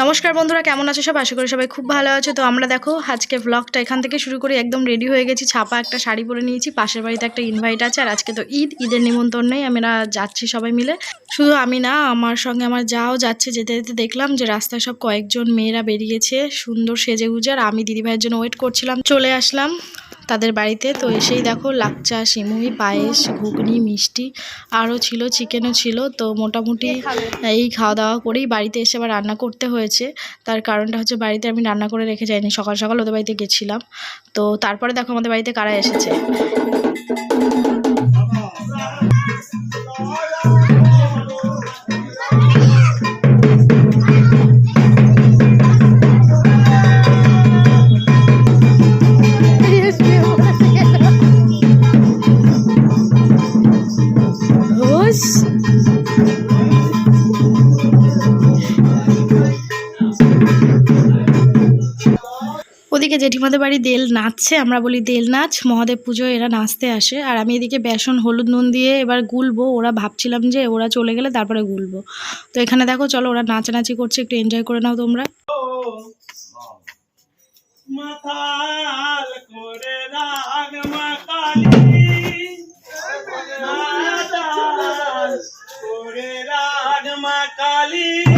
নমস্কার বন্ধুরা, কেমন আছো সব? আশা করি সবাই খুব ভালো আছো। তো আমরা দেখো, আজকে ব্লগটা এখান থেকে শুরু করে। একদম রেডি হয়ে গেছি, ছাপা একটা শাড়ি পরে নিয়েছি, পাশের বাড়িতে একটা ইনভাইট আছে, আর আজকে তো ঈদ, ঈদের নিমন্ত্রণ নেই আমরা যাচ্ছি সবাই মিলে। শুধু আমি না, আমার সঙ্গে আমার যাও যাচ্ছে, যেতে যেতে দেখলাম যে রাস্তায় সব কয়েকজন মেয়েরা বেরিয়েছে, সুন্দর সেজে গুজে আর আমি দিদিভাইয়ের জন্য ওয়েট করছিলাম, চলে আসলাম। তাদের বাড়িতে। তো এসেই দেখো লাকচা সিমুই, পায়েস, ঘুগনি, মিষ্টি, আরও ছিল, চিকেনও ছিল। তো মোটামুটি এই খাওয়া দাওয়া করেই বাড়িতে এসে আবার রান্না করতে হয়েছে। তার কারণটা হচ্ছে বাড়িতে আমি রান্না করে রেখে যাইনি। সকাল সকাল ওদের বাড়িতে গেছিলাম। তো তারপরে দেখো আমাদের বাড়িতে কারা এসেছে। ওদিকে জেঠিমাদের বাড়ি দেল নাচছে, আমরা বলি দেল নাচ, মহাদেব পুজোয় এরা নাচতে আসে। আর আমি এদিকে বেসন, হলুদ, নুন দিয়ে এবার গুলবো, ওরা ভাবছিলাম যে ওরা চলে গেলে তারপরে গুলবো। তো এখানে দেখো, চলো ওরা নাচানাচি করছে, একটু এনজয় করে নাও তোমরা। মাকালি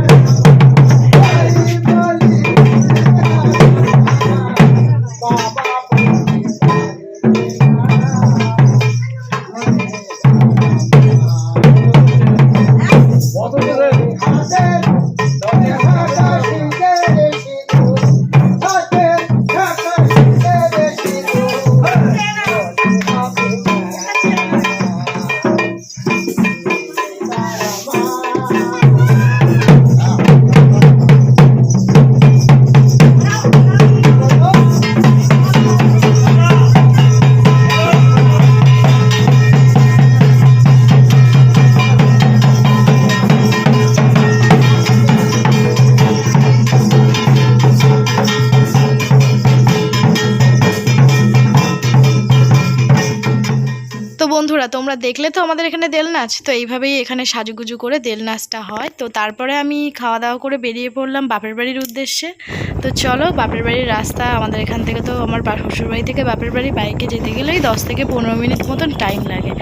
বন্ধুরা, তোমরা দেখলে তো আমাদের এখানে দেল নাচ? তো এইভাবেই এখানে সাজুগুজু করে দেল নাচটা হয়। তো তারপরে আমি খাওয়া দাওয়া করে বেরিয়ে পড়লাম বাপের বাড়ির উদ্দেশ্যে। তো চলো, বাপের বাড়ির রাস্তা, আমাদের এখান থেকে তো আমার শ্বশুরবাড়ি থেকে বাপের বাড়ি বাইকে যেতে গেলেই দশ থেকে পনেরো মিনিট মতন টাইম লাগে।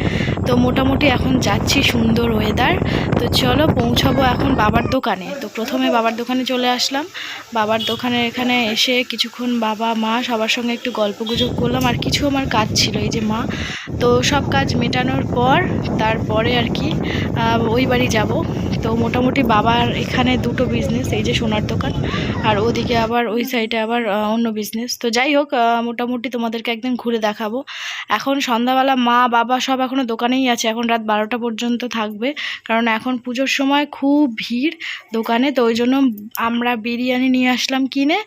তো মোটামুটি এখন যাচ্ছি সুন্দর ওয়েদার তো চলো, পৌঁছাবো এখন বাবার দোকানে। তো প্রথমে বাবার দোকানে চলে আসলাম। বাবার দোকানে এখানে এসে কিছুক্ষণ বাবা মা সবার সঙ্গে একটু গল্প গুজব করলাম। আর কিছু আমার কাজ ছিল, এই যে মা তো সব কাজ মেটানোর পর তারপরে আর কি ওই বাড়ি যাব। তো মোটামুটি বাবার এখানে দুটো বিজনেস এই যে সোনার দোকান, আর ওদিকে আবার ওই সাইডে আবার অন্য বিজনেস তো যাই হোক মোটামুটি তোমাদেরকে একদিন ঘুরে দেখাবো। এখন সন্ধ্যাবেলা মা, বাবা সব এখনও দোকানেই আছে, এখন রাত বারোটা পর্যন্ত থাকবে। কারণ এখন পুজোর সময় খুব ভিড় দোকানে, তো ওই জন্য আমরা বিরিয়ানি নিয়ে আসলাম কিনে,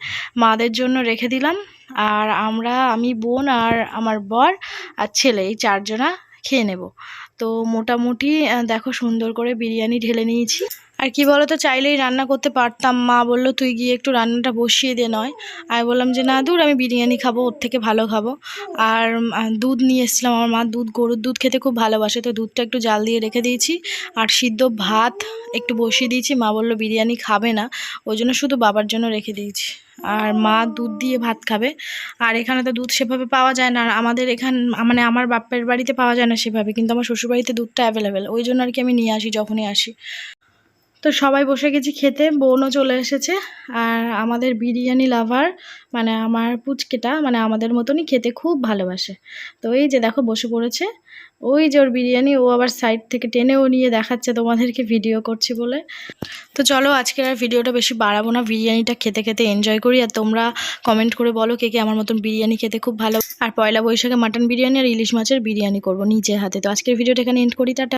মাদের জন্য রেখে দিলাম। আর আমরা, আমি, বোন আর আমার বর আর ছেলে, এই চারজনা খেয়ে নেব। তো মোটামুটি দেখো সুন্দর করে বিরিয়ানি ঢেলে নিয়েছি। আর কি বলো তো চাইলেই রান্না করতে পারতাম। মা বলল, তুই গিয়ে একটু রান্নাটা বসিয়ে দে নয়। আমি বললাম যে, না দূর, আমি বিরিয়ানি খাব, ওর থেকে ভালো খাব। আর দুধ নিয়ে এসেছিলাম আমার মা। দুধ, গরুর দুধ খেতে খুব ভালোবাসে, তো দুধটা একটু জাল দিয়ে রেখে দিয়েছি। আর সিদ্ধ ভাত একটু বসিয়ে দিয়েছি। মা বলল, বিরিয়ানি খাবে না, ওই জন্য শুধু বাবার জন্য রেখে দিয়েছি। আর মা দুধ দিয়ে ভাত খাবে। আর এখানে তো দুধ সেভাবে পাওয়া যায় না। আর আমাদের এখান মানে আমার বাপের বাড়িতে পাওয়া যায় না সেভাবে, কিন্তু আমার শ্বশুরবাড়িতে দুধটা অ্যাভেলেবেল ওই জন্য আর কি আমি নিয়ে আসি, যখনই আসি। তো সবাই বসে গেছি খেতে, বোনও চলে এসেছে। আর আমাদের বিরিয়ানি লাভার মানে আমার পুচকেটা মানে আমাদের মতনই খেতে খুব ভালোবাসে। তো এই যে দেখো, বসে পড়েছে। ওই যে ওর বিরিয়ানি, ও আবার সাইড থেকে টেনেও নিয়ে দেখাচ্ছে তোমাদেরকে ভিডিও করছি বলে। তো চলো আজকের আর ভিডিওটা বেশি বাড়াবো না। বিরিয়ানিটা খেতে খেতে এনজয় করি। আর তোমরা কমেন্ট করে বলো কে কে আমার মতন বিরিয়ানি খেতে খুব ভালো। আর পয়লা বৈশাখে মাটন বিরিয়ানি আর ইলিশ মাছের বিরিয়ানি করব নিজের হাতে। তো আজকের ভিডিওটা এখানে এন্ড করি, টাটা।